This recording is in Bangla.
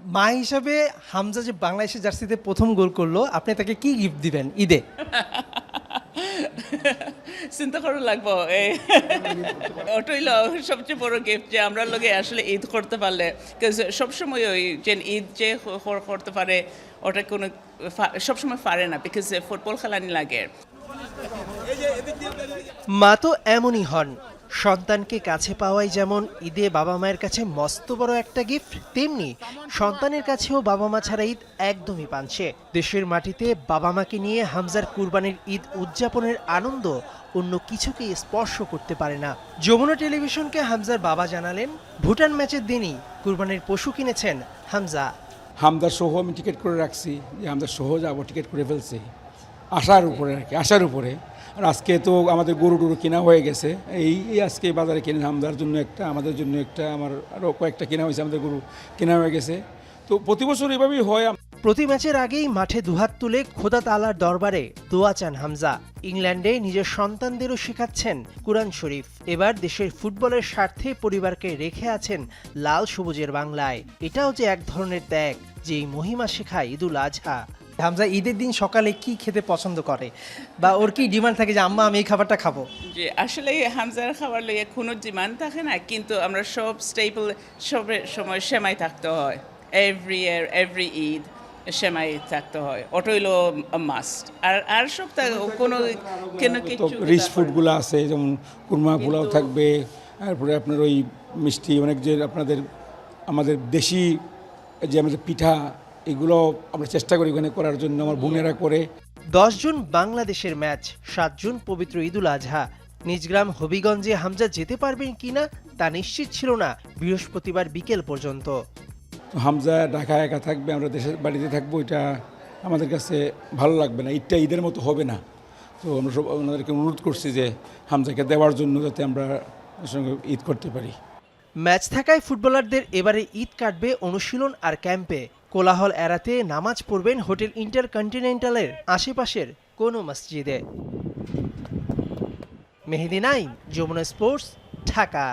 মা হিসাবে হামজা যে বাংলাদেশের জার্সিতে প্রথম গোল করল আপনি তাকে কি গিফট দিবেন? ঈদে? চিন্তা করা লাগবো। ওটাই সবচেয়ে বড় গিফট যে আমরা লোকে আসলে ঈদ করতে পারলে। সবসময় ওই যে ঈদ যে করতে পারে ওটা কোনো সবসময় পারে না বিকজ ফুটবল খেলানি লাগে। মা তো এমনই হন। সন্তানকে কাছে পাওয়াই যেমন ঈদে বাবা মায়ের কাছে মস্ত বড় একটা গিফট তেমনি সন্তানের কাছেও বাবা মা ছাড়া ঈদ একদমই পানছে দেশের মাটিতে বাবা মাকে নিয়ে হামজার কুরবানির ঈদ উদযাপনের আনন্দ অন্য কিছুকে স্পর্শ করতে পারে না। যমুনা টেলিভিশনকে হামজার বাবা জানালেন, ভুটান ম্যাচের দিনই কুরবানির পশু কিনেছেন হামজা। হামদার সহ আমি টিকিট করে রাখছি, যে হামদার সহ যাব টিকিট করে ফেলছি। আশার উপরে আর কি, আশার উপরে। আর আজকে তো আমাদের গরু টরু কেনা হয়ে গেছে। এই আজকে বাজারে কিনে হামদার জন্য একটা, আমাদের জন্য একটা, আমার আরও কয়েকটা কেনা হয়েছে, আমাদের গরু কেনা হয়ে গেছে। তো প্রতি বছর এভাবেই হয় প্রতি ম্যাচের আগেই মাঠে দুহাত তুলে খোদা তালার দরবারে দোয়া চান হামজা। ইংল্যান্ডে নিজের সন্তানদেরও শেখাচ্ছেন কুরআন শরীফ। এবার দেশের ফুটবলের স্বার্থে পরিবারকে রেখে আছেন লাল সবুজের বাংলায়। এটাও যে এক ধরনের ত্যাগ যেই মহিমা শেখায় ঈদুল আজহা। হামজা ঈদের দিন সকালে কি খেতে পছন্দ করে? বা ওর কি ডিমান্ড থাকে যে আম্মা আমি এই খাবারটা খাব যে আসলে হামজার খাবার লইয়ে কোনো ডিমান্ড থাকে না কিন্তু আমরা সব স্টেপল সব সময় সেমাই থাকতে হয়। এভরি ইয়ার এভরি ঈদ সেমাই থাকতে হয়। ওটা হইল মাস্ট আর আর সব কোনো কেন কিছু রিচ ফুডগুলো আছে যেমন কুরমা পোলাও থাকবে তারপরে আপনার ওই মিষ্টি অনেক যে আপনাদের আমাদের দেশি যে আমাদের পিঠা এগুলো আমরা চেষ্টা করি ওখানে করার জন্য আমার বোনেরা করে। দশ জুন বাংলাদেশের ম্যাচ সাত জুন পবিত্র ঈদুল আজহা। নিজ গ্রাম হবিগঞ্জে হামজা যেতে পারবেন কিনা তা নিশ্চিত ছিল না বৃহস্পতিবার বিকেল পর্যন্ত। হামজা ঢাকা একা থাকবে আমরা দেশের বাড়িতে থাকব এটা আমাদের কাছে ভালো লাগবে না ঈদটা ঈদের মতো হবে না। তো আমরা সব ওনাদেরকে অনুরোধ করছি যে হামজাকে দেওয়ার জন্য যাতে আমরা সঙ্গে ঈদ করতে পারি। ম্যাচ থাকায় ফুটবলারদের এবারে ঈদ কাটবে অনুশীলন আর ক্যাম্পে। কোলাহল এড়াতে নামাজ পড়বেন হোটেল ইন্টারকন্টিনেন্টালের আশেপাশের কোনো মসজিদে। মেহেদি আইন যমুনা স্পোর্টস ঢাকা।